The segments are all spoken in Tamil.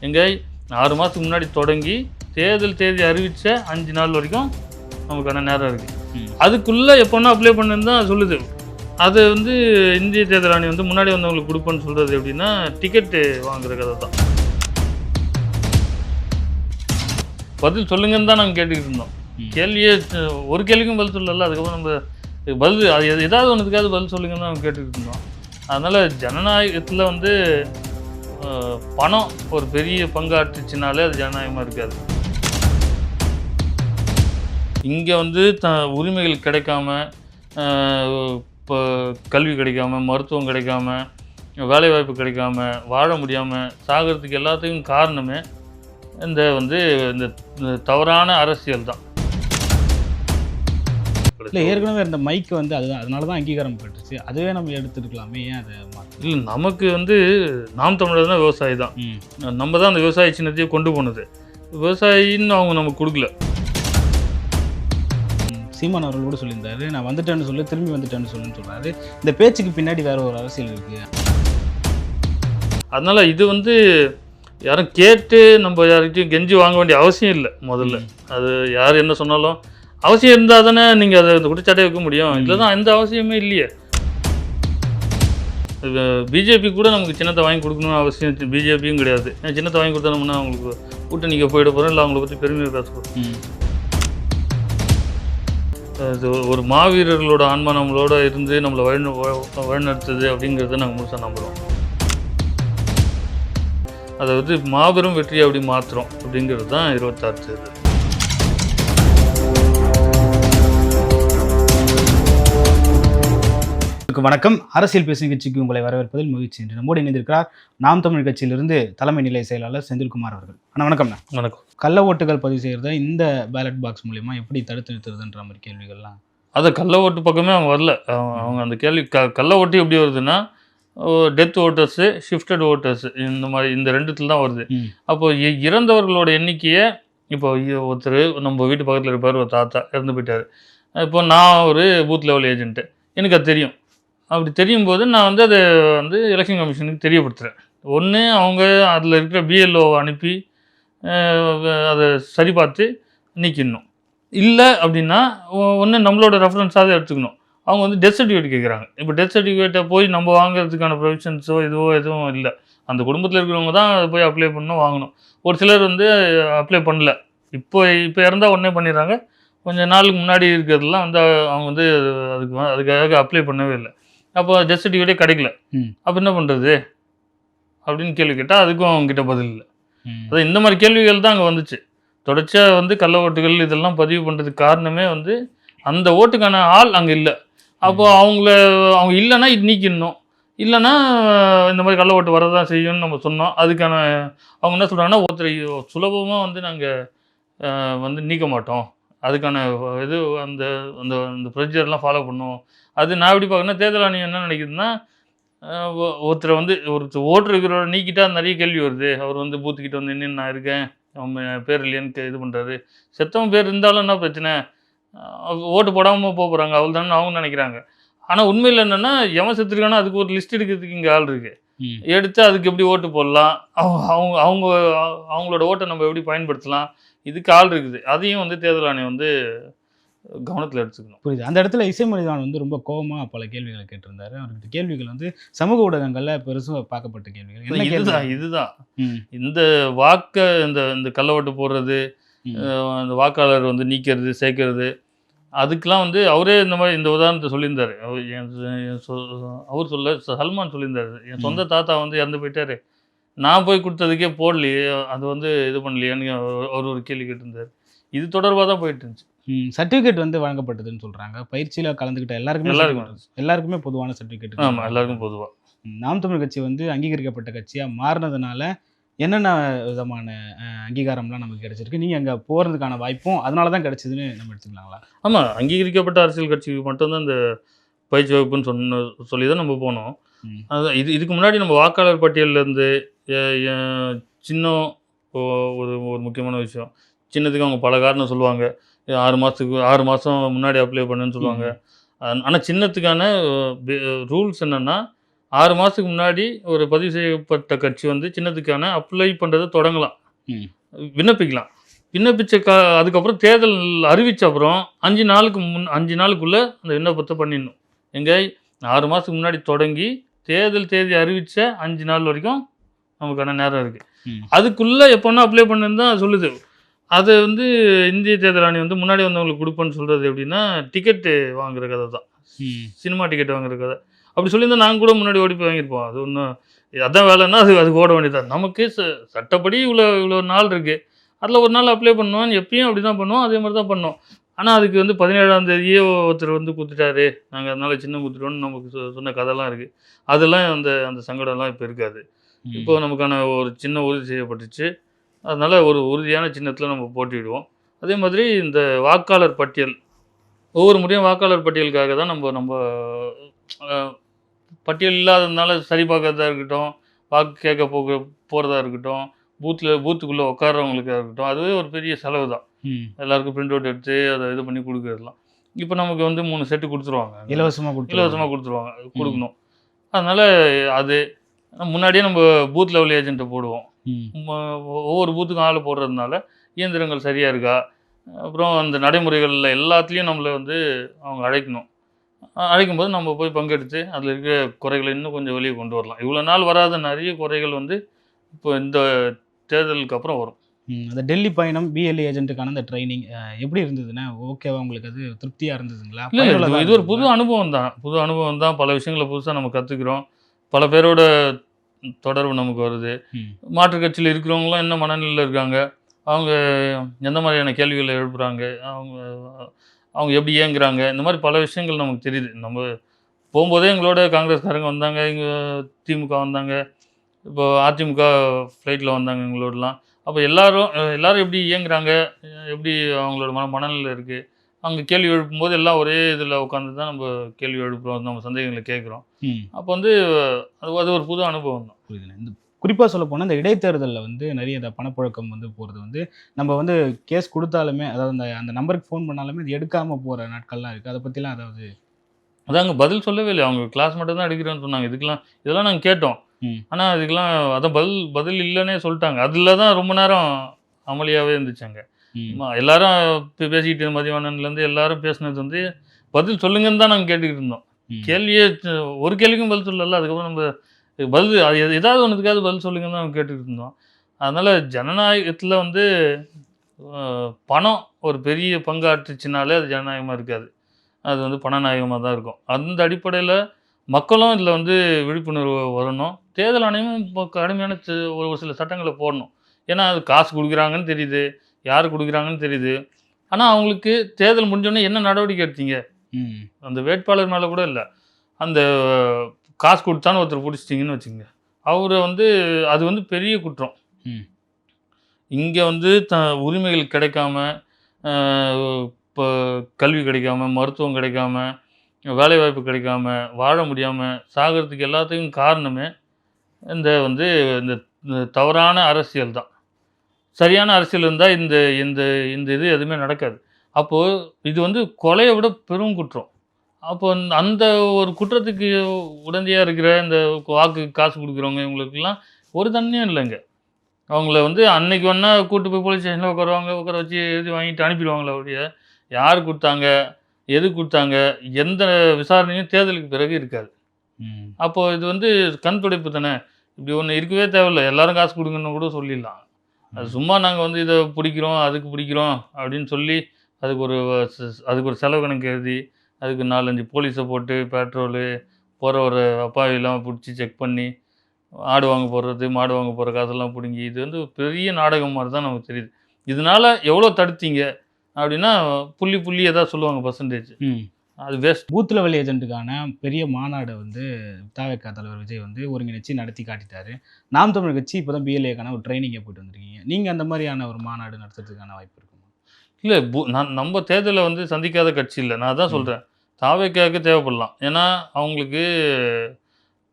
எங்க ஆறு மாதத்துக்கு முன்னாடி தொடங்கி தேர்தல் தேதி அறிவித்த அஞ்சு நாள் வரைக்கும் நமக்கான நேரம் இருக்குது. அதுக்குள்ளே எப்போனா அப்ளை பண்ணுன்னு தான் சொல்லுது. அது வந்து இந்திய தேர்தல் ஆணையம் வந்து முன்னாடி வந்தவங்களுக்கு கொடுப்பேன்னு சொல்கிறது எப்படின்னா டிக்கெட்டு வாங்குற கதை தான். பதில் சொல்லுங்கன்னு தான் நாங்கள் கேட்டுக்கிட்டு இருந்தோம். கேள்வியே ஒரு கேள்விக்கும் பதில் சொல்லல அதுக்கப்புறம் நம்ம பதில் அது எது- ஏதாவது ஒன்றுக்காவது பதில் சொல்லுங்கன்னு தான் கேட்டுக்கிட்டு இருந்தோம். அதனால் ஜனநாயகத்தில் வந்து பணம் ஒரு பெரிய பங்காற்றுச்சுனாலே அது ஜனநாயகமாக இருக்காது. இங்கே வந்து த உரிமைகள் கிடைக்காம இப்போ கல்வி கிடைக்காம மருத்துவம் கிடைக்காம வேலைவாய்ப்பு கிடைக்காம வாழ முடியாமல் சாகிறதுக்கு எல்லாத்துக்கும் காரணமே இந்த வந்து இந்த இந்த தவறான அரசியல் தான். இல்லை ஏற்கனவே இந்த மைக் வந்து அதுதான் அதனால தான் அங்கீகாரம் பெற்றுச்சு அதுவே நம்ம எடுத்துருக்கலாமே ஏன் அதை இல்லை நமக்கு வந்து நாம் தமிழர் தான் விவசாயி தான். நம்ம தான் அந்த விவசாய சின்னத்தையே கொண்டு போனது. விவசாயின்னு அவங்க நமக்கு கொடுக்கல. சீமான் கூட சொல்லியிருந்தாரு. நான் வந்துட்டேன்னு சொல்லு திரும்பி வந்துட்டேன்னு சொல்லுன்னு சொல்றாரு. இந்த பேச்சுக்கு பின்னாடி வேற ஒரு அரசியல் இருக்கு. அதனால இது வந்து யாரும் கேட்டு நம்ம யார்கிட்டயும் கெஞ்சி வாங்க வேண்டிய அவசியம் இல்லை முதல்ல. அது யார் என்ன சொன்னாலும் அவசியம் இருந்தால் தானே நீங்கள் அதை குற்றச்சாட்டை வைக்க முடியும். இதில் தான் எந்த அவசியமே இல்லையே. பிஜேபி கூட நமக்கு சின்னத்தை வாங்கி கொடுக்கணும்னு அவசியம் பிஜேபியும் கிடையாது. சின்னத்தை வாங்கி கொடுத்தோம்னா அவங்களுக்கு கூட்டணிக்கு போயிட போகிறோம் இல்லை அவங்கள பற்றி பெருமையாக பேச போகிறோம் ஒரு மாவீரர்களோட ஆன்மா நம்மளோட இருந்து நம்மளை வழி வழி- வழிநடத்துது அப்படிங்கிறத நாங்கள் முழுசாக நம்புகிறோம் அதை வந்து மாபெரும் வெற்றியை அப்படி மாற்றுறோம் அப்படிங்கிறது தான் இருபத்தாறு தேர்தல். உங்களுக்கு வணக்கம். அரசியல் பேசும் நிகழ்ச்சிக்கு உங்களை வரவேற்பதில் மகிழ்ச்சி என்று நம்மோடு இணைந்திருக்கிறார் நாம் தமிழ் கட்சியிலிருந்து தலைமை நிலைய செயலாளர் செந்தில்குமார் அவர்கள். அண்ணா வணக்கம்ண்ணா வணக்கம். கள்ள ஓட்டுகள் பதிவு செய்கிறத இந்த பேலட் பாக்ஸ் மூலியமா எப்படி தடுத்து நிறுத்துறதுன்ற மாதிரி கேள்விகள்லாம். அதை கள்ள ஓட்டு பக்கமே அவங்க வரல. அவங்க அந்த கேள்வி க கள்ள ஓட்டு எப்படி வருதுன்னா டெத் ஓட்டர்ஸு ஷிஃப்டட் ஓட்டர்ஸ் இந்த மாதிரி இந்த ரெண்டுத்துல தான் வருது. ம். அப்போ இ- இறந்தவர்களோட எண்ணிக்கையை இப்போ ஒருத்தர் நம்ம வீட்டு பக்கத்தில் இருப்பார் ஒரு தாத்தா இறந்து போயிட்டார். இப்போ நான் ஒரு பூத் லெவல் ஏஜென்ட்டு எனக்கு அது தெரியும். அப்படி தெரியும் போது நான் வந்து அதை வந்து எலெக்ஷன் கமிஷனுக்கு தெரியப்படுத்துகிறேன் ஒன்று அவங்க அதில் இருக்கிற பிஎல்ஓவை அனுப்பி அதை சரி பார்த்து நீக்கிடணும். இல்லை அப்படின்னா ஒன்று நம்மளோட ரெஃபரன்ஸாக எடுத்துக்கணும். அவங்க வந்து டெத் சர்டிஃபிகேட் கேட்குறாங்க இப்போ டெத் சர்டிஃபிகேட்டை போய் நம்ம வாங்குறதுக்கான ப்ரொவிஷன்ஸோ இதுவோ எதுவும் இல்லை. அந்த குடும்பத்தில் இருக்கிறவங்க தான் அதை போய் அப்ளை பண்ணணும் வாங்கணும். ஒரு சிலர் வந்து அப்ளை பண்ணல. இப்போ இப்போ இறந்தால் உடனே பண்ணிடுறாங்க. கொஞ்சம் நாளுக்கு முன்னாடி இருக்கிறதுலாம் வந்து அவங்க வந்து அதுக்கு அதுக்காக அப்ளை பண்ணவே இல்லை. அப்போ டெத் சர்டிஃபிகேட்டே கிடைக்கல. அப்போ என்ன பண்ணுறது அப்படின்னு கேள்வி கேட்டால் அதுக்கும் அவங்ககிட்ட பதில் இல்லை. அது இந்த மாதிரி கேள்விகள் தான் அங்கே வந்துச்சு. தொடர்ச்சியாக வந்து கள்ள ஓட்டுகள் இதெல்லாம் பதிவு பண்ணுறதுக்கு காரணமே வந்து அந்த ஓட்டுக்கான ஆள் அங்கே இல்லை. அப்போ அவங்கள அவங்க இல்லைன்னா இது நீக்கிடணும். இல்லைன்னா இந்த மாதிரி கள்ள ஓட்டு வரதான் செய்யும்னு நம்ம சொன்னோம். அதுக்கான அவங்க என்ன சொல்கிறாங்கன்னா ஒருத்தர் சுலபமாக வந்து நாங்கள் வந்து நீக்க மாட்டோம். அதுக்கான இது அந்த அந்த அந்த ப்ரொசீஜர்லாம் ஃபாலோ பண்ணுவோம். அது நான் எப்படி பார்க்கணும்னா தேர்தல் ஆணையம் என்ன நினைக்குதுன்னா ஒருத்தரை வந்து ஒருத்தர் ஓட்டு இருக்கிறவரை நீக்கிட்டா நிறைய கேள்வி வருது. அவர் வந்து பூத்துக்கிட்ட வந்து நின்று நான் இருக்கேன்? அவன் பேர் இல்லையான்னு கே- இது பண்ணுறாரு செத்தவன் பேர் இருந்தாலும் என்ன பிரச்சனை? ஓட்டு போடாமல் போக போகிறாங்க அவள் தானே அவங்க நினைக்கிறாங்க. ஆனால் உண்மையில் என்னென்னா எவன் செத்துருக்கானோ அதுக்கு ஒரு லிஸ்ட் எடுக்கிறதுக்கு இங்கே ஆள் இருக்குது. எடுத்து அதுக்கு எப்படி ஓட்டு போடலாம்? அவங்க அவங்க அவங்க அவங்களோட ஓட்டை நம்ம எப்படி பயன்படுத்தலாம்? இதுக்கு ஆள் இருக்குது. அதையும் வந்து தேர்தல் ஆணையம் வந்து கவனத்தில் எடுத்துக்கணும். புரியுது. அந்த இடத்துல இசைமணிதான் வந்து ரொம்ப கோவமா பல கேள்விகளை கேட்டிருந்தாரு. அவர்கிட்ட கேள்விகள் வந்து சமூக ஊடகங்கள்ல பெருசா பார்க்கப்பட்ட கேள்விகள். இதுதான் இதுதான். இந்த வாக்கை இந்த இந்த கள்ள ஓட்டு போடுறது அந்த வாக்காளர் வந்து நீக்கிறது சேர்க்கறது அதுக்கெலாம் வந்து அவரே இந்த மாதிரி இந்த உதாரணத்தை சொல்லியிருந்தார். அவர் சொல்ல சல்மான் சொல்லியிருந்தார். என் சொந்த தாத்தா வந்து இறந்து போயிட்டாரு. நான் போய் கொடுத்ததுக்கே போடலையே அது வந்து இது பண்ணலையேன்னு அவர் ஒரு கேள்வி கேட்டிருந்தார். இது தொடர்பாக தான் போயிட்டு இருந்துச்சு. சர்டிஃபிகேட் வந்து வழங்கப்பட்டதுன்னு சொல்றாங்க. பயிற்சியில கலந்துக்கிட்ட எல்லாருக்குமே எல்லாருக்கும். எல்லாருக்குமே பொதுவான சர்டிஃபிகேட் ஆமாம் எல்லாருக்கும் பொதுவாக நாம் தமிழ் கட்சி வந்து அங்கீகரிக்கப்பட்ட கட்சியா மாறினதுனால என்னென்ன விதமான அங்கீகாரம்லாம் நமக்கு கிடைச்சிருக்கு? நீங்க அங்க போறதுக்கான வாய்ப்பும் அதனால தான் கிடைச்சதுன்னு நம்ம எடுத்துக்கலாங்களா? ஆமாம் அங்கீகரிக்கப்பட்ட அரசியல் கட்சிக்கு மட்டும்தான் இந்த பயிற்சி வகுப்புன்னு சொன்ன சொல்லி தான் நம்ம போனோம். அது இது இதுக்கு முன்னாடி நம்ம வாக்காளர் பட்டியல்லேருந்து சின்னம் ஒ- ஒரு ஒரு முக்கியமான விஷயம். சின்னத்துக்கு அவங்க பல காரணம் சொல்லுவாங்க. ஆறு மாதத்துக்கு ஆறு மாதம் முன்னாடி அப்ளை பண்ணுன்னு சொல்லுவாங்க. ஆனால் சின்னத்துக்கான ரூல்ஸ் என்னென்னா ஆறு மாதத்துக்கு முன்னாடி ஒரு பதிவு செய்யப்பட்ட கட்சி வந்து சின்னத்துக்கான அப்ளை பண்ணுறதை தொடங்கலாம். விண்ணப்பிக்கலாம். விண்ணப்பிச்ச க அதுக்கப்புறம் தேர்தல் அறிவிச்ச அப்புறம் அஞ்சு நாளுக்கு முன் அஞ்சு நாளுக்குள்ளே அந்த விண்ணப்பத்தை பண்ணிடணும். எங்கே ஆறு மாதத்துக்கு முன்னாடி தொடங்கி தேர்தல் தேதி அறிவித்த அஞ்சு நாள் வரைக்கும் நமக்கான நேரம் இருக்குது. அதுக்குள்ளே எப்போன்னா அப்ளை பண்ணுன்னு தான் சொல்லுது. அது வந்து இந்திய தேர்தல் ஆணையம் வந்து முன்னாடி வந்தவங்களுக்கு கொடுப்பேன்னு சொல்கிறது எப்படின்னா டிக்கெட்டு வாங்குற கதை தான். சினிமா டிக்கெட் வாங்குற கதை. அப்படி சொல்லியிருந்தா நாங்கள் கூட முன்னாடி ஓடி போய் வாங்கியிருப்போம். அது ஒன்றும் அதான் வேலைன்னா அது அதுக்கு ஓட வேண்டியது நமக்கு ச சட்டப்படி இவ்வளோ இவ்வளோ நாள் இருக்குது அதில் ஒரு நாள் அப்ளை பண்ணுவோம் எப்பயும் அப்படி தான் பண்ணுவோம் அதே மாதிரி தான் பண்ணோம். ஆனால் அதுக்கு வந்து பதினேழாம் தேதியே ஒருத்தர் வந்து கொடுத்துட்டாரு நாங்கள் அதனால சின்ன கொடுத்துட்டோன்னு நமக்கு சொன்ன கதைலாம் இருக்குது அதெல்லாம் அந்த அந்த சங்கடம்லாம் இப்போ இருக்காது. இப்போ நமக்கான ஒரு சின்ன உறுதி செய்யப்பட்டுச்சு. அதனால் ஒரு உறுதியான சின்னத்தில் நம்ம போட்டியிடுவோம். அதே மாதிரி இந்த வாக்காளர் பட்டியல் ஒவ்வொரு முறையும் வாக்காளர் பட்டியலுக்காக தான் நம்ம நம்ம பட்டியல் இல்லாததுனால சரி பார்க்கறதா இருக்கட்டும் வாக்கு கேட்க போக போகிறதா இருக்கட்டும் பூத்தில் பூத்துக்குள்ளே உட்கார்றவங்களுக்காக இருக்கட்டும் அதுவே ஒரு பெரிய செலவு தான். எல்லாருக்கும் பிரிண்ட் அவுட் எடுத்து அதை இது பண்ணி கொடுக்கறதுலாம். இப்போ நமக்கு வந்து மூணு செட்டு கொடுத்துருவாங்க. இலவசமா கொடுத்து இலவசமாக கொடுத்துருவாங்க கொடுக்கணும். அதனால் அது முன்னாடியே நம்ம பூத் லெவல் ஏஜென்ட்டை போடுவோம். ஒவ்வொரு பூத்துக்கும் ஆள் போடுறதுனால இயந்திரங்கள் சரியாக இருக்கா? அப்புறம் அந்த நடைமுறைகளில் எல்லாத்துலேயும் நம்மளை வந்து அவங்க அழைக்கணும். அஹ் அழைக்கும்போது நம்ம போய் பங்கெடுத்து அதில் இருக்கிற குறைகளை இன்னும் கொஞ்சம் வெளியே கொண்டு வரலாம். இவ்வளோ நாள் வராத நிறைய குறைகள் வந்து இப்போ இந்த தேர்தலுக்கு அப்புறம் வரும். அந்த டெல்லி பயணம் பிஎல்ஏ ஏஜென்ட்டுக்கான அந்த ட்ரைனிங் எப்படி இருந்ததுன்னா ஓகேவா உங்களுக்கு அது திருப்தியா இருந்ததுங்களா? இல்லை இது ஒரு புது? அனுபவம் தான் புது அனுபவம் தான் பல விஷயங்களை புதுசாக நம்ம கற்றுக்குறோம் பல பேரோட தொடர்பு நமக்கு வருது. மாற்றுக் கட்சியில் இருக்கிறவங்களும் என்ன மனநிலையில் இருக்காங்க? அவங்க எந்த மாதிரியான கேள்விகளை எழுப்புறாங்க? அவங்க அவங்க எப்படி இயங்குறாங்க? இந்த மாதிரி பல விஷயங்கள் நமக்கு தெரியுது. நம்ம போகும்போதே எங்களோட காங்கிரஸ்காரங்க வந்தாங்க இங்கே திமுக வந்தாங்க இப்போ அதிமுக ஃப்ளைட்டில் வந்தாங்க எங்களோடலாம். அப்போ எல்லாரும் எல்லாரும் எப்படி இயங்குறாங்க? எப்படி அவங்களோட மன மனநிலை இருக்குது அவங்க கேள்வி எழுப்பும்போது எல்லாம் ஒரே இதில் உட்காந்து தான் நம்ம கேள்வி எழுப்புறோம் நம்ம சந்தேகங்களை கேட்குறோம். அப்போ வந்து அது அது ஒரு புது அனுபவம் தான். புரியுதுண்ணே இந்த குறிப்பாக சொல்ல போனால் இந்த இடைத்தேர்தலில் வந்து நிறைய இந்த பணப்புழக்கம் வந்து போகிறது வந்து நம்ம வந்து கேஸ் கொடுத்தாலுமே அதாவது அந்த அந்த நம்பருக்கு ஃபோன் பண்ணாலுமே இது எடுக்காமல் போகிற நாட்கள்லாம் இருக்குது அதை பற்றிலாம் அதாவது அதாங்க பதில் சொல்லவே இல்லை அவங்க கிளாஸ் மட்டும் தான் எடுக்கிறேன்னு சொன்னாங்க. இதுக்கெல்லாம் இதெல்லாம் நாங்கள் கேட்டோம். ஆனால் அதுக்கெல்லாம் அதான் பதில் பதில் இல்லைன்னே சொல்லிட்டாங்க. அதில் தான் ரொம்ப நேரம் அமளியாகவே இருந்துச்சாங்க எல்லாரும் இப்போ பேசிக்கிட்டு மதியானம்லேருந்து எல்லாரும் பேசுனது வந்து பதில் சொல்லுங்கன்னு தான் நாங்கள் கேட்டுக்கிட்டு இருந்தோம். கேள்வியே ஒரு கேள்விக்கும் பதில் சொல்லல. அதுக்கப்புறம் நம்ம பதில் அது ஏதாவது ஒன்றுத்துக்காவது பதில் சொல்லுங்கன்னு தான் நாங்கள் கேட்டுக்கிட்டு இருந்தோம். அதனால் ஜனநாயகத்தில் வந்து பணம் ஒரு பெரிய பங்காற்றுச்சுனாலே அது ஜனநாயகமாக இருக்காது. அது வந்து பணநாயகமாக தான் இருக்கும். அந்த அடிப்படையில் மக்களும் இதில் வந்து விழிப்புணர்வு வரணும். தேர்தல் ஆணையமும் இப்போ கடுமையான ஒரு சில சட்டங்களை போடணும். ஏன்னா அது காசு கொடுக்குறாங்கன்னு தெரியுது. யார் கொடுக்குறாங்கன்னு தெரியுது. ஆனால் அவங்களுக்கு தேர்தல் முடிஞ்சோடனே என்ன நடவடிக்கை எடுத்தீங்க. அந்த வேட்பாளர் மேலே கூட இல்லை. அந்த காசு கொடுத்தான்னு ஒருத்தர் பிடிச்சிட்டிங்கன்னு வச்சுங்க அவரை வந்து அது வந்து பெரிய குற்றம். இங்கே வந்து த உரிமைகள் கிடைக்காம இப்போ கல்வி கிடைக்காம மருத்துவம் கிடைக்காம வேலைவாய்ப்பு கிடைக்காம வாழ முடியாமல் சாகிறதுக்கு எல்லாத்துக்கும் காரணமே இந்த வந்து இந்த இந்த தவறான அரசியல் தான். சரியான அரசியல் இருந்தால் இந்த இந்த இந்த இது எதுவுமே நடக்காது. அப்போது இது வந்து கொலையை விட பெரும் குற்றம். அப்போ அந்த- அந்த ஒரு குற்றத்துக்கு உடந்தையாக இருக்கிற இந்த வாக்கு காசு கொடுக்குறவங்க இவங்களுக்கெல்லாம் ஒரு தண்ணியும் இல்லைங்க. அவங்கள வந்து அன்னைக்கு வேணா கூட்டு போய் போலீஸ் ஸ்டேஷனில் உட்காருவாங்க உட்கார வச்சு எழுதி வாங்கிட்டு அனுப்பிடுவாங்களே ஒழிய யார் கொடுத்தாங்க எது கொடுத்தாங்க எந்த விசாரணையும் தேர்தலுக்கு பிறகு இருக்காது. அப்போது இது வந்து கண் துடைப்பு தானே. இப்படி ஒன்று இருக்கவே தேவையில்லை. எல்லாரும் காசு கொடுங்கன்னு கூட சொல்லிடலாம். அது சும்மா நாங்கள் வந்து இதை பிடிக்கிறோம் அதுக்கு பிடிக்கிறோம் அப்படின்னு சொல்லி அதுக்கு ஒரு அதுக்கு ஒரு செலவு கணக்கு எழுதி அதுக்கு நாலஞ்சு போலீஸை போட்டு பெட்ரோலு போகிற ஒரு அப்பாவிலாம் பிடிச்சி செக் பண்ணி ஆடு வாங்க போடுறது மாடு வாங்க போகிற காசெல்லாம் பிடுங்கி இது வந்து பெரிய நாடகம் மாதிரி தான் நமக்கு தெரியுது. இதனால எவ்வளோ தடுத்தீங்க? அப்படின்னா புள்ளி புள்ளி ஏதாவது சொல்லுவாங்க பர்சன்டேஜ். அது வேஸ்ட் பூத் லெவல் ஏஜென்ட்டுக்கான பெரிய மாநாடு வந்து தாவேக்கா தலைவர் விஜய் வந்து ஒருங்கிணைச்சு நடத்தி காட்டிட்டாரு. நாம் தமிழ் கட்சி இப்போ தான் பிஎல்ஏக்கான ஒரு ட்ரைனிங்கை போயிட்டு வந்திருக்கீங்க. நீங்கள் அந்த மாதிரியான ஒரு மாநாடு நடத்துறதுக்கான வாய்ப்பு இருக்குமா இல்லை பு- நான் நம்ம தேர்தலை வந்து சந்திக்காத கட்சி இல்லை. நான் தான். சொல்கிறேன் தாவேக்காவுக்கு தேவைப்படலாம். ஏன்னா அவங்களுக்கு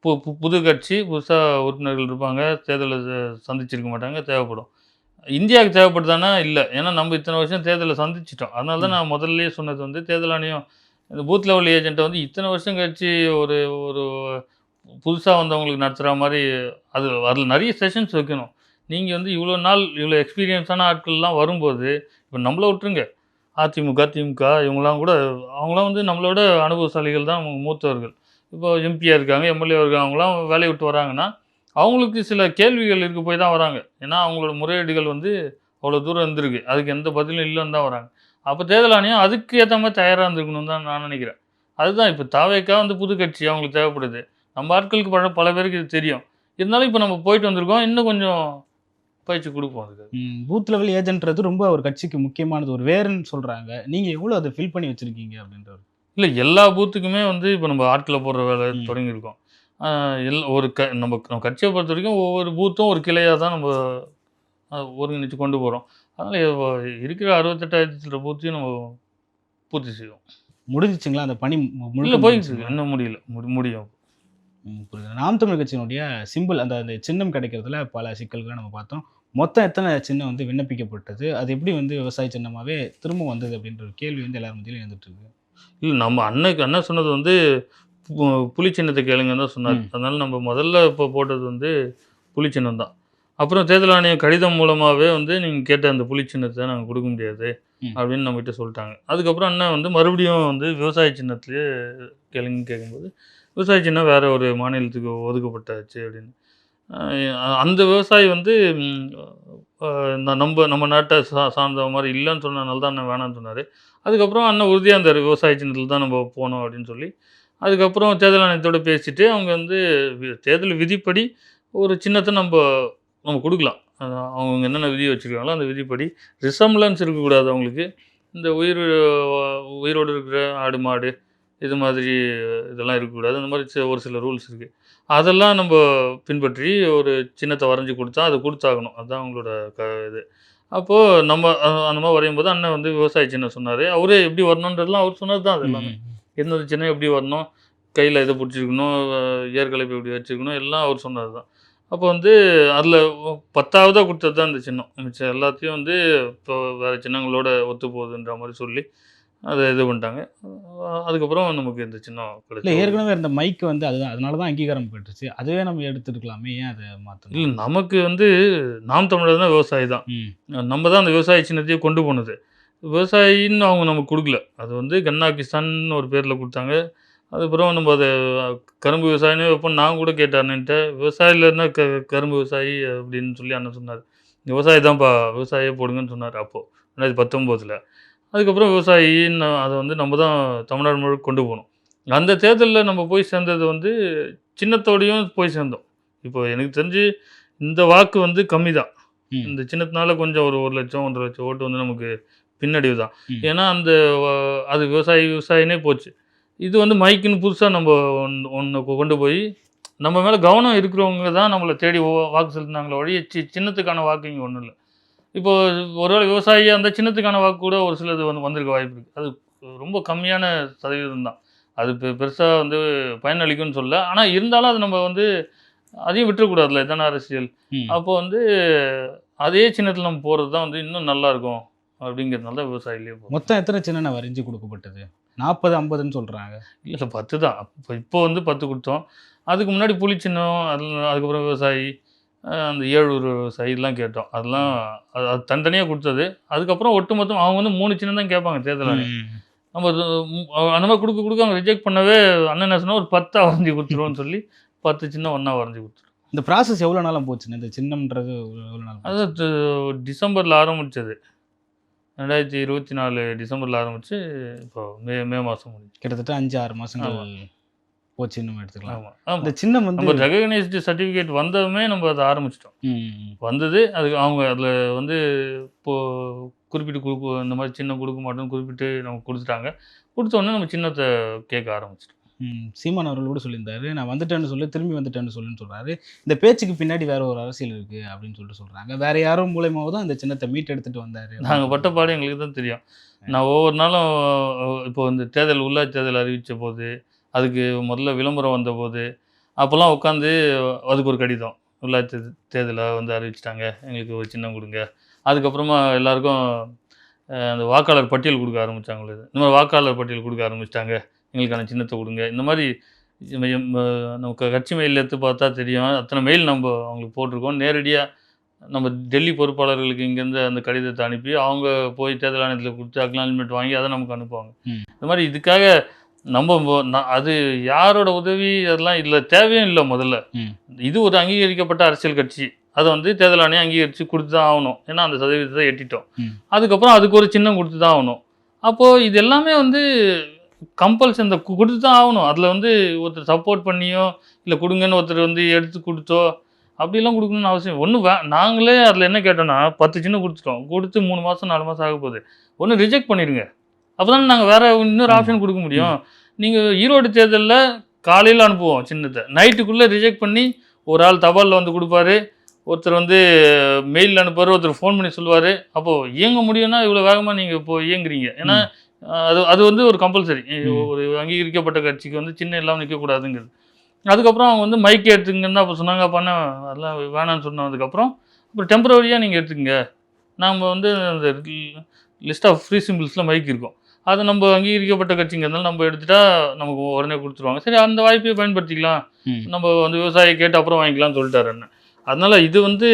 பு பு- புது கட்சி புதுசாக உறுப்பினர்கள் இருப்பாங்க. தேர்தலை சந்திச்சிருக்க மாட்டாங்க. தேவைப்படும். இந்தியாவுக்கு தேவைப்படுதானா? இல்லை. ஏன்னா நம்ம இத்தனை வருஷம் தேர்தலை சந்திச்சிட்டோம். அதனால தான் நான் முதல்லயே சொன்னது வந்து தேர்தல் ஆணையம் இந்த பூத் லெவல் ஏஜென்ட்டை வந்து இத்தனை வருஷம் கழிச்சு ஒரு ஒரு புதுசாக வந்தவங்களுக்கு நடத்துகிற மாதிரி அது அதில் நிறைய செஷன்ஸ் வைக்கணும். நீங்கள் வந்து இவ்வளோ நாள் இவ்வளோ எக்ஸ்பீரியன்ஸான ஆட்கள்லாம் வரும்போது இப்போ நம்மள விட்டுருங்க. அதிமுக திமுக இவங்கெல்லாம் கூட அவங்களாம் வந்து நம்மளோட அனுபவசாலிகள் தான் மூத்தவர்கள். இப்போ எம்பியாக இருக்காங்க எம்எல்ஏ இருக்காங்க அவங்களாம் வேலையை விட்டு வராங்கன்னா அவங்களுக்கு சில கேள்விகள் இருக்க போய் தான் வராங்க. ஏன்னா அவங்களோட முறையீடுகள் வந்து அவ்வளோ தூரம் இருந்திருக்கு. அதுக்கு எந்த பதிலும் இல்லைன்னு தான் வராங்க. அப்போ தேர்தல் ஆணையம் அதுக்கு ஏற்ற மாதிரி தயாராக இருந்திருக்கணும் தான் நான் நினைக்கிறேன். அதுதான் இப்போ தாவேக்கா வந்து புது கட்சி அவங்களுக்கு தேவைப்படுது. நம்ம ஆட்களுக்கு பல பல பேருக்கு இது தெரியும். இருந்தாலும் இப்போ நம்ம போயிட்டு வந்திருக்கோம். இன்னும் கொஞ்சம் பயிற்சி கொடுப்போம் அதுக்கு. பூத் லெவல் ஏஜென்ட்றது ரொம்ப ஒரு கட்சிக்கு முக்கியமானது ஒரு வேறுன்னு சொல்றாங்க. நீங்க எவ்வளவு அதை ஃபில் பண்ணி வச்சிருக்கீங்க அப்படின்றது இல்லை எல்லா பூத்துக்குமே வந்து இப்போ நம்ம ஆட்களை போடுற வேலை. தொடங்கியிருக்கோம். எல் ஒரு க நம்ம நம்ம கட்சியை பொறுத்த வரைக்கும் ஒவ்வொரு பூத்தும் ஒரு கிளையாக தான் நம்ம ஒருங்கிணைச்சு கொண்டு போகிறோம் அதனால் இருக்கிற அறுபத்தெட்டாயிரத்தி பூத்தையும் நம்ம பூர்த்தி செய்வோம். முடிஞ்சிச்சுங்களா? அந்த பணி மு- முழுக்க இல்லை போயிட்டு முடிஞ்சுச்சுங்களா? இருக்கு இன்னும் முடியல. முடி- முடியும். நாம் தமிழ் கட்சியினுடைய சிம்பிள் அந்த அந்த சின்னம் கிடைக்கிறதுல பல சிக்கல்களை நம்ம பார்த்தோம். மொத்தம் எத்தனை சின்னம் வந்து விண்ணப்பிக்கப்பட்டது? அது எப்படி வந்து விவசாய சின்னமாவே திரும்ப வந்தது அப்படின்ற ஒரு கேள்வி வந்து எல்லாரும் மத்தியிலும் இருந்துட்டு இருக்கு. இல்லை நம்ம அன்னைக்கு அண்ணன் சொன்னது வந்து பு- புலி சின்னத்தை கேளுங்கன்னு தான் சொன்னார். அதனால நம்ம முதல்ல இப்போ போட்டது வந்து புலி சின்னம் தான். அப்புறம் தேர்தல் ஆணையம் கடிதம் மூலமாகவே வந்து நீங்கள் கேட்ட அந்த புலி சின்னத்தை நாங்கள் கொடுக்க முடியாது. அப்படின்னு நம்மகிட்ட சொல்லிட்டாங்க. அதுக்கப்புறம் அண்ணன் வந்து மறுபடியும் வந்து விவசாய சின்னத்திலேயே கேளுங்க கேட்கும்போது விவசாய சின்னம் வேற ஒரு மாநிலத்துக்கு ஒதுக்கப்பட்டாச்சு அப்படின்னு. அந்த விவசாயி வந்து நம்ம நம்ம நாட்டை சா சார்ந்த மாதிரி இல்லைன்னு சொன்னனால தான் அண்ணன் வேணாம்னு சொன்னார். அதுக்கப்புறம் அண்ணன் உறுதியாக அந்த விவசாய சின்னத்தில் தான் நம்ம போனோம் அப்படின்னு சொல்லி. அதுக்கப்புறம் தேர்தல் ஆணையத்தோடு பேசிட்டு அவங்க வந்து தேர்தல் விதிப்படி ஒரு சின்னத்தை நம்ம நம்ம கொடுக்கலாம். அவங்க என்னென்ன விதி வச்சுருக்காங்களோ அந்த விதிப்படி ரிசம்லன்ஸ் இருக்கக்கூடாது அவங்களுக்கு. இந்த உயிர் உயிரோடு இருக்கிற ஆடு மாடு இது மாதிரி இதெல்லாம் இருக்கக்கூடாது. அந்த மாதிரி ஒரு சில ரூல்ஸ் இருக்குது அதெல்லாம் நம்ம பின்பற்றி ஒரு சின்னத்தை வரைஞ்சி கொடுத்தா அதை கொடுத்தாகணும். அதுதான் அவங்களோட க இது. அப்போது நம்ம அந்த மாதிரி வரையும் போது அண்ணன் வந்து விவசாய சின்னம் சொன்னார். அவரே எப்படி வரணுன்றதெல்லாம் அவர் சொன்னது தான் அது எல்லாமே. எந்தெந்த சின்னம் எப்படி வரணும் கையில் இதை பிடிச்சிருக்கணும் ஏற்கலைப்பு எப்படி வச்சுருக்கணும் எல்லாம் அவர் சொன்னது தான். அப்போ வந்து அதில் பத்தாவதாக கொடுத்தது தான் இந்த சின்னம். மிச்சம் எல்லாத்தையும் வந்து இப்போ வேறு சின்னங்களோட ஒத்து போகுதுன்ற மாதிரி சொல்லி அதை இது பண்ணிட்டாங்க. அதுக்கப்புறம் நமக்கு இந்த சின்னம் இல்லை ஏற்கனவே இருந்த மைக் வந்து அதுதான். அதனால தான் அங்கீகாரம் பெற்றுச்சு அதுவே நம்ம எடுத்துருக்கலாமே ஏன் அதை மாற்றணும் இல்லை நமக்கு வந்து நாம் தமிழர் தான் விவசாயி தான். நம்ம தான் அந்த விவசாய சின்னத்தையே கொண்டு போனது. விவசாயின்னு அவங்க நமக்கு கொடுக்கல. அது வந்து கன்னா கிசான் ஒரு பேரில் கொடுத்தாங்க. அதுக்கப்புறம் நம்ம அதை கரும்பு விவசாயினே வைப்போம் நான் கூட கேட்டேன் அண்ணன்ட்ட விவசாயில இருந்தா க கரும்பு விவசாயி அப்படின்னு சொல்லி அண்ணன் சொன்னார். விவசாயி தான்ப்பா விவசாயியே போடுங்கன்னு சொன்னார் அப்போது ரெண்டாயிரத்தி பத்தொம்போதில். அதுக்கப்புறம் விவசாயின்னு அதை வந்து நம்ம தான் தமிழ்நாடு முழுக்க கொண்டு போகணும். அந்த தேர்தலில் நம்ம போய் சேர்ந்தது வந்து சின்னத்தோடையும் போய் சேர்ந்தோம். இப்போ எனக்கு தெரிஞ்சு இந்த வாக்கு வந்து கம்மி தான். இந்த சின்னத்தினால கொஞ்சம் ஒரு ஒரு லட்சம் ஒன்றரை லட்சம் ஓட்டு வந்து நமக்கு பின்னடைவு தான். ஏன்னா அந்த அது விவசாயி விவசாயினே போச்சு. இது வந்து மைக்குன்னு புதுசாக நம்ம ஒன்று ஒன்று கொண்டு போய் நம்ம மேலே கவனம் இருக்கிறவங்க தான் நம்மளை தேடி வாக்கு செலுத்தினாங்களே ஒழிய சி சின்னத்துக்கான வாக்கு இங்கே ஒன்றும் இல்லை. இப்போ ஒருவேளை விவசாயியாக அந்த சின்னத்துக்கான வாக்கு கூட ஒரு சிலது வந்து வந்திருக்க வாய்ப்பு இருக்குது அது ரொம்ப கம்மியான சதவீதம் தான். அது பெருசாக வந்து பயனளிக்கும்னு சொல்ல. ஆனால் இருந்தாலும் அது நம்ம வந்து அதையும் விட்டுறக்கூடாதுல்ல இதான அரசியல். அப்போ வந்து அதே சின்னத்தில் நம்ம போகிறது தான் வந்து இன்னும் நல்லா இருக்கும் அப்படிங்கிறதுனால தான் விவசாயிலேயே போகும் மொத்தம் எத்தனை சின்ன வரைஞ்சு கொடுக்கப்பட்டது? நாற்பது ஐம்பதுன்னு சொல்றாங்க. இல்லை இல்லை பத்து தான் இப்போ இப்போ வந்து பத்து கொடுத்தோம். அதுக்கு முன்னாடி புலி சின்னம் அதில் அதுக்கப்புறம் விவசாயி அந்த ஏழூர் இதெல்லாம் கேட்டோம். அதெல்லாம் அது தனித்தனியாக கொடுத்தது. அதுக்கப்புறம் ஒட்டுமொத்தம் அவங்க வந்து மூணு சின்னம் தான் கேட்பாங்க தேர்தல். நம்ம அந்த மாதிரி கொடுக்க கொடுக்க அவங்க ரிஜெக்ட் பண்ணவே அண்ணன் என்ன சொன்னா ஒரு பத்தா வரைஞ்சி கொடுத்துருவோன்னு சொல்லி பத்து சின்னம் ஒன்றா வரைஞ்சி கொடுத்துருவோம் இந்த ப்ராசஸ் எவ்வளோ நாளாக போச்சுன்னு? இந்த சின்னம்ன்றது எவ்வளோ நாள் அது டிசம்பரில் ஆரம்பித்தது ரெண்டாயிரத்தி இருபத்தி நாலு டிசம்பரில் ஆரம்பித்து இப்போ மே மே மாதம் முடிஞ்சு. கிட்டத்தட்ட அஞ்சு ஆறு மாசங்கள். போச்சு நம்ம எடுத்துக்கலாம் இந்த சின்னம் வந்து நம்ம சர்டிஃபிகேட் வந்ததுமே நம்ம அதை ஆரம்பிச்சிட்டோம். வந்தது அதுக்கு அவங்க அதில் வந்து இப்போ குறிப்பிட்டு கொடுக்க இந்த மாதிரி சின்னம் கொடுக்க மாட்டோம்னு குறிப்பிட்டு நமக்கு கொடுத்துட்டாங்க. கொடுத்த உடனே நம்ம சின்னத்தை கேட்க ஆரம்பிச்சிட்டோம். சீமான் அவர்கள் கூட சொல்லியிருந்தாரு நான் வந்துட்டேன்னு சொல்லி திரும்பி வந்துட்டேன்னு சொல்லுன்னு சொல்றாரு. இந்த பேச்சுக்கு பின்னாடி வேற ஒரு அரசியல் இருக்கு அப்படின்னு சொல்லிட்டு சொல்றாங்க. வேற யாரும் மூலயமாவும் தான் இந்த சின்னத்தை மீட் எடுத்துட்டு வந்தாரு. நாங்கள் பட்ட பாடு எங்களுக்கு தான் தெரியும். நான் ஒவ்வொரு நாளும் இப்போ இந்த தேர்தல் உள்ளாட்சி தேர்தல் அறிவித்த போது அதுக்கு முதல்ல விளம்பரம் வந்த போது அப்போல்லாம் உட்காந்து அதுக்கு ஒரு கடிதம் உள்ளாட்சி தேர்தலை வந்து அறிவிச்சிட்டாங்க எங்களுக்கு ஒரு சின்னம் கொடுங்க அதுக்கப்புறமா எல்லாருக்கும் அந்த வாக்காளர் பட்டியல் கொடுக்க ஆரம்பித்தாங்க இந்த மாதிரி வாக்காளர் பட்டியல் கொடுக்க ஆரம்பிச்சிட்டாங்க எங்களுக்கான சின்னத்தை கொடுங்க இந்த மாதிரி நமக்கு கட்சி மெயில் எடுத்து பார்த்தா தெரியும் அத்தனை மெயில் நம்ம அவங்களுக்கு போட்டிருக்கோம் நேரடியாக நம்ம டெல்லி பொறுப்பாளர்களுக்கு இங்கேருந்து அந்த கடிதத்தை அனுப்பி அவங்க போய் தேர்தல் ஆணையத்தில் கொடுத்து அக்னாலஜ்மெண்ட் வாங்கி அதை நமக்கு அனுப்புவாங்க. இந்த மாதிரி இதுக்காக நம்ம அது யாரோட உதவி அதெல்லாம் இல்லை தேவையும் இல்லை முதல்ல. இது ஒரு அங்கீகரிக்கப்பட்ட அரசியல் கட்சி. அதை வந்து தேர்தல் ஆணையம் அங்கீகரித்து கொடுத்து தான் ஆகணும். ஏன்னா அந்த சதவீதத்தை எட்டிட்டோம். அதுக்கப்புறம் அதுக்கு ஒரு சின்னம் கொடுத்து தான் ஆகணும். அப்போது இது எல்லாமே வந்து கம்பல்சன் இந்த கொடுத்து தான் ஆகணும். அதில் வந்து ஒருத்தர் சப்போர்ட் பண்ணியோ இல்லை கொடுங்கன்னு ஒருத்தர் வந்து எடுத்து கொடுத்தோ அப்படிலாம் கொடுக்கணும்னு அவசியம் ஒன்று வே நாங்களே அதில் என்ன கேட்டோம்னா பத்து சின்னம் கொடுத்துட்டோம். கொடுத்து மூணு மாதம் நாலு மாதம் ஆக போகுது. ஒன்று ரிஜெக்ட் பண்ணிடுங்க. அப்போ தானே நாங்கள் வேறு இன்னொரு ஆப்ஷன் கொடுக்க முடியும். நீங்கள் ஈரோடு தேர்தலில் காலையில் அனுப்புவோம் சின்னத்தை. நைட்டுக்குள்ளே ரிஜெக்ட் பண்ணி ஒரு ஆள் தபாலில் வந்து கொடுப்பாரு. ஒருத்தர் வந்து மெயில் அனுப்புவார் ஒருத்தர் ஃபோன் பண்ணி சொல்லுவார். அப்போது இயங்க முடியும்னா இவ்வளோ வேகமாக நீங்கள் இப்போ இயங்குறீங்க. ஏன்னா அது அது வந்து ஒரு கம்பல்சரி. ஒரு அங்கீகரிக்கப்பட்ட கட்சிக்கு வந்து சின்ன இல்லாமல் நிற்கக்கூடாதுங்கிறது அதுக்கப்புறம் அவங்க வந்து மைக் எடுத்துங்கன்னு தான் அப்போ சொன்னாங்க. அப்போ என்ன அதெல்லாம் வேணாம்னு சொன்னதுக்கப்புறம் அப்புறம் டெம்பரவரியாக நீங்கள் எடுத்துக்கங்க. நாம் வந்து அந்த லிஸ்ட் ஆஃப் ஃப்ரீ சிம்பிள்ஸில் மைக் இருக்கும். அதை நம்ம அங்கீகரிக்கப்பட்ட கட்சிங்கிறதுனால நம்ம எடுத்துட்டா நமக்கு உடனே கொடுத்துருவாங்க. சரி அந்த வாய்ப்பையே பயன்படுத்திக்கலாம். நம்ம வந்து விவசாயி கேட்டு அப்புறம் வாங்கிக்கலாம்னு சொல்லிட்டாரு என்ன அதனால இது வந்து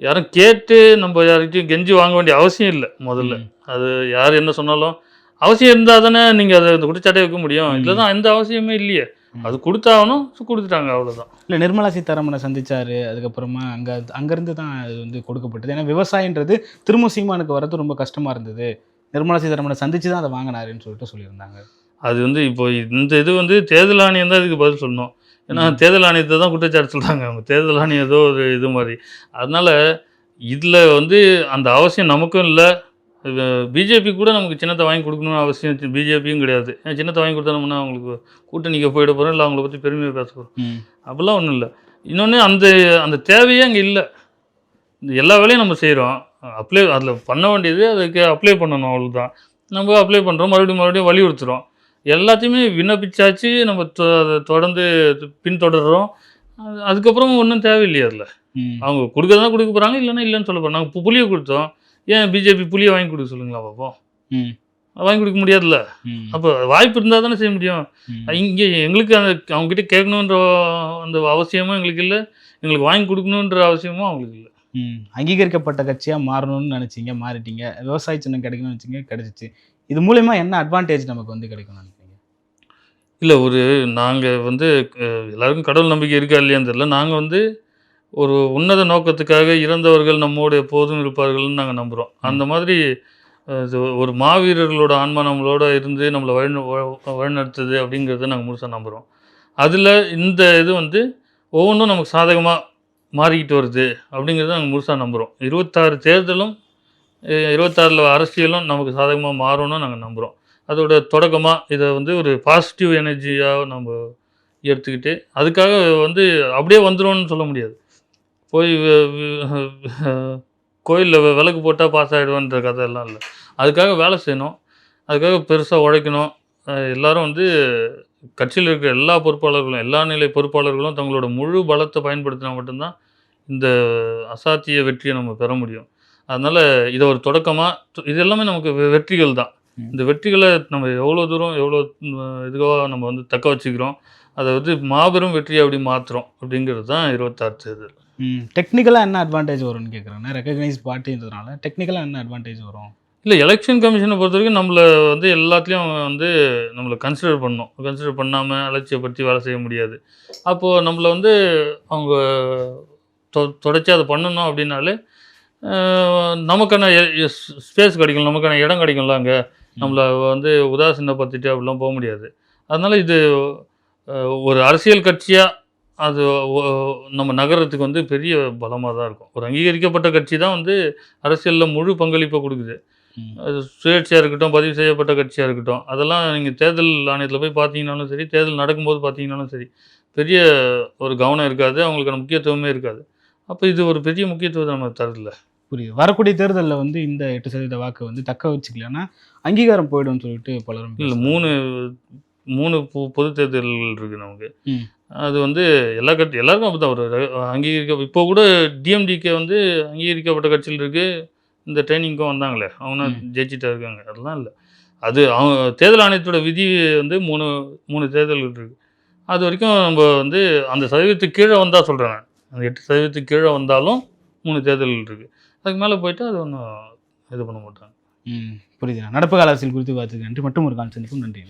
யாரும் கேட்டு நம்ம யார்கிட்டயும் கெஞ்சி வாங்க வேண்டிய அவசியம் இல்லை முதல்ல. அது யார் என்ன சொன்னாலும் அவசியம் இருந்தால் தானே நீங்கள் அதை அந்த குற்றச்சாட்டை வைக்க முடியும். இதில் தான் எந்த அவசியமே இல்லையே. அது கொடுத்தாகணும் கொடுத்துட்டாங்க அவ்வளோதான் இல்லை நிர்மலா சீதாராமனை சந்திச்சாரு அதுக்கப்புறமா அங்கே அங்கேருந்து தான் அது வந்து கொடுக்கப்பட்டது. ஏன்னா விவசாயன்றது திரும்ப சீமானுக்கு வரது ரொம்ப கஷ்டமா இருந்தது. நிர்மலா சீதாராமனை சந்திச்சு தான் அதை வாங்கினாருன்னு சொல்லிட்டு சொல்லியிருந்தாங்க. அது வந்து இப்போ இந்த இது வந்து தேர்தல் ஆணையம் தான் இதுக்கு பதில் சொல்லணும். ஏன்னா. தேர்தல் ஆணையத்தை தான் குற்றச்சாட்டு சொல்கிறாங்க அவங்க தேர்தல் ஆணையம் ஏதோ ஒரு இது மாதிரி. அதனால இதில் வந்து அந்த அவசியம் நமக்கும் இல்லை. பிஜேபி கூட நமக்கு சின்னத்தை வாங்கி கொடுக்கணும்னு அவசியம் பிஜேபியும் கிடையாது. ஏன் சின்னத்தை வாங்கி கொடுத்தோம்னா அவங்களுக்கு கூட்டணிக்கு போயிட போகிறோம் இல்லை அவங்கள பற்றி பெருமையாக பேச போகிறோம். அப்படிலாம் ஒன்றும் இல்லை. இன்னொன்று அந்த அந்த தேவையே அங்கே இல்லை. எல்லா வேலையும் நம்ம செய்கிறோம் அப்ளை அதில் பண்ண வேண்டியது அதுக்கு அப்ளை பண்ணணும் அவ்வளவுதான் நம்ம அப்ளை பண்ணுறோம் மறுபடியும் மறுபடியும் வலியுறுத்துறோம் எல்லாத்தையுமே விண்ணப்பிச்சாச்சு நம்ம தொ- அதை தொடர்ந்து பின்தொடர்றோம் அது- அதுக்கப்புறம் ஒன்றும் தேவையில்லையே அதில். அவங்க கொடுக்கறதா கொடுக்க போகிறாங்க இல்லைன்னா இல்லைன்னு சொல்ல போகிறாங்க நாங்கள் புளியை கொடுத்தோம் ஏன் பிஜேபி புளியை வாங்கி கொடுக்க சொல்லுங்களா பார்ப்போம். வாங்கி கொடுக்க முடியாதுல்ல. அப்போ வாய்ப்பு இருந்தால் தானே செய்ய முடியும். இங்கே எங்களுக்கு அந்த அவங்ககிட்ட கேட்கணுன்ற அந்த அவசியமும் எங்களுக்கு இல்லை எங்களுக்கு வாங்கி கொடுக்கணுன்ற அவசியமும் அவங்களுக்கு இல்லை. அங்கீகரிக்கப்பட்ட கட்சியா மாறணும்னு நினைச்சீங்க மாறிட்டீங்க. விவசாய சின்னம் கிடைக்கணும்னு நினைச்சீங்க கிடைச்சிச்சு. இது மூலயமா என்ன அட்வான்டேஜ் நமக்கு வந்து கிடைக்கும் நினைக்கிறீங்க? இல்லை ஒரு நாங்கள் வந்து எல்லாருக்கும் கடவுள் நம்பிக்கை இருக்கா இல்லையான்னு தெரியல. நாங்கள் வந்து ஒரு உன்னத நோக்கத்துக்காக இறந்தவர்கள் நம்மோடு எப்போதும் இருப்பார்கள்னு நாங்கள் நம்புகிறோம் அந்த மாதிரி ஒரு மாவீரர்களோட ஆன்மா நம்மளோட இருந்து நம்மளை வழி- வழிநடத்துது அப்படிங்கிறத நாங்கள் முழுசாக நம்புகிறோம் அதில் இந்த இது வந்து ஒவ்வொன்றும் நமக்கு சாதகமாக மாறிக்கிட்டு வருது அப்படிங்கிறத நாங்கள் முழுசாக நம்புகிறோம் இருபத்தாறு தேர்தலும் இருபத்தாறில் அரசியலும் நமக்கு சாதகமாக மாறும்னு நாங்கள் நம்புகிறோம் அதோட தொடக்கமாக இதை வந்து ஒரு பாசிட்டிவ் எனர்ஜியாக நம்ம எடுத்துக்கிட்டு அதுக்காக வந்து அப்படியே வந்துடும்னு சொல்ல முடியாது. போய் கோயிலில் விளக்கு போட்டால் பாஸ் ஆகிடுவோன்ற கதையெல்லாம் இல்லை. அதுக்காக வேலை செய்யணும். அதுக்காக பெருசாக உழைக்கணும். எல்லாரும் வந்து கட்சியில் இருக்கிற எல்லா பொறுப்பாளர்களும் எல்லா நிலை பொறுப்பாளர்களும் தங்களோட முழு பலத்தை பயன்படுத்தினா மட்டும்தான் இந்த அசாத்திய வெற்றியை நம்ம பெற முடியும். அதனால் இதை ஒரு தொடக்கமாக இது எல்லாமே நமக்கு வெ- வெற்றிகள் தான். இந்த வெற்றிகளை நம்ம எவ்வளோ தூரம் எவ்வளோ இதுவாக நம்ம வந்து தக்க வச்சுக்கிறோம் அதை வந்து மாபெரும் வெற்றியை அப்படி மாற்றுறோம் அப்படிங்கிறது தான் இருபத்தாறு தேர்தல். டெக்னிக்கலாக என்ன அட்வான்டேஜ் வரும்னு கேட்குறேன் ரெக்கக்னைஸ் பார்ட்டின்றதுனால டெக்னிக்கலாக என்ன அட்வான்டேஜ் வரும்? இல்லை எலெக்ஷன் கமிஷனை பொறுத்த வரைக்கும் நம்மளை வந்து எல்லாத்துலேயும் வந்து நம்மளை கன்சிடர் பண்ணோம் கன்சிடர் பண்ணாமல் அலட்சியப்படுத்தி வேலை செய்ய முடியாது. அப்போது நம்மளை வந்து அவங்க தொ தொடச்சி அதை பண்ணணும் அப்படின்னாலே நமக்கான ஸ்பேஸ் கிடைக்கும். நமக்கான இடம் கிடைக்கும்ல அங்கே. நம்மளை வந்து உதாசீனப்படுத்திட்டு அப்படிலாம் போக முடியாது. அதனால் இது ஒரு அரசியல் கட்சியாக அது நம்ம நகரத்துக்கு வந்து பெரிய பலமாக தான் இருக்கும். ஒரு அங்கீகரிக்கப்பட்ட கட்சி தான் வந்து அரசியலில் முழு பங்களிப்பை கொடுக்குது. சுயேட்சையாக இருக்கட்டும் பதிவு செய்யப்பட்ட கட்சியாக இருக்கட்டும் அதெல்லாம் நீங்கள் தேர்தல் ஆணையத்தில் போய் பார்த்தீங்கன்னாலும் சரி தேர்தல் நடக்கும்போது பார்த்தீங்கன்னாலும் சரி பெரிய ஒரு கவனம் இருக்காது அவங்களுக்கான முக்கியத்துவமே இருக்காது. அப்போ இது ஒரு பெரிய முக்கியத்துவத்தை நம்ம தரல புரியுது. வரக்கூடிய தேர்தலில் வந்து இந்த எட்டு சதவீத வாக்கு வந்து தக்க வச்சுக்கலன்னா அங்கீகாரம் போயிடும்னு சொல்லிட்டு பலரும் இல்லை. மூணு மூணு பொ பொது தேர்தல்கள் இருக்குது நமக்கு. அது வந்து எல்லா கட்சி எல்லாருக்கும் அப்படி தான் ஒரு அங்கீகரிக்க இப்போ கூட டிஎம்டிகே வந்து அங்கீகரிக்கப்பட்ட கட்சியில் இருக்குது இந்த ட்ரைனிங்க்கும் வந்தாங்களே. அவங்க. ஜெயிச்சிட்டா இருக்காங்க. அதெல்லாம் இல்லை. அது அவங்க தேர்தல் ஆணையத்தோட விதி வந்து மூணு மூணு தேர்தல்கள் இருக்குது அது வரைக்கும் நம்ம வந்து அந்த சதவீதத்துக்கு கீழே வந்தால் சொல்கிறேன் நான். அந்த எட்டு சதவீதத்துக்கு கீழே வந்தாலும் மூணு தேர்தல் இருக்குது அதுக்கு மேலே போயிட்டு அது ஒன்றும் இது பண்ண மாட்டாங்க. ம் புரியுதுண்ணா. நடப்பு கால அரசியல் குறித்து பார்த்துக்கு நன்றி. மட்டும் ஒரு கால் சந்திப்பும். நன்றி.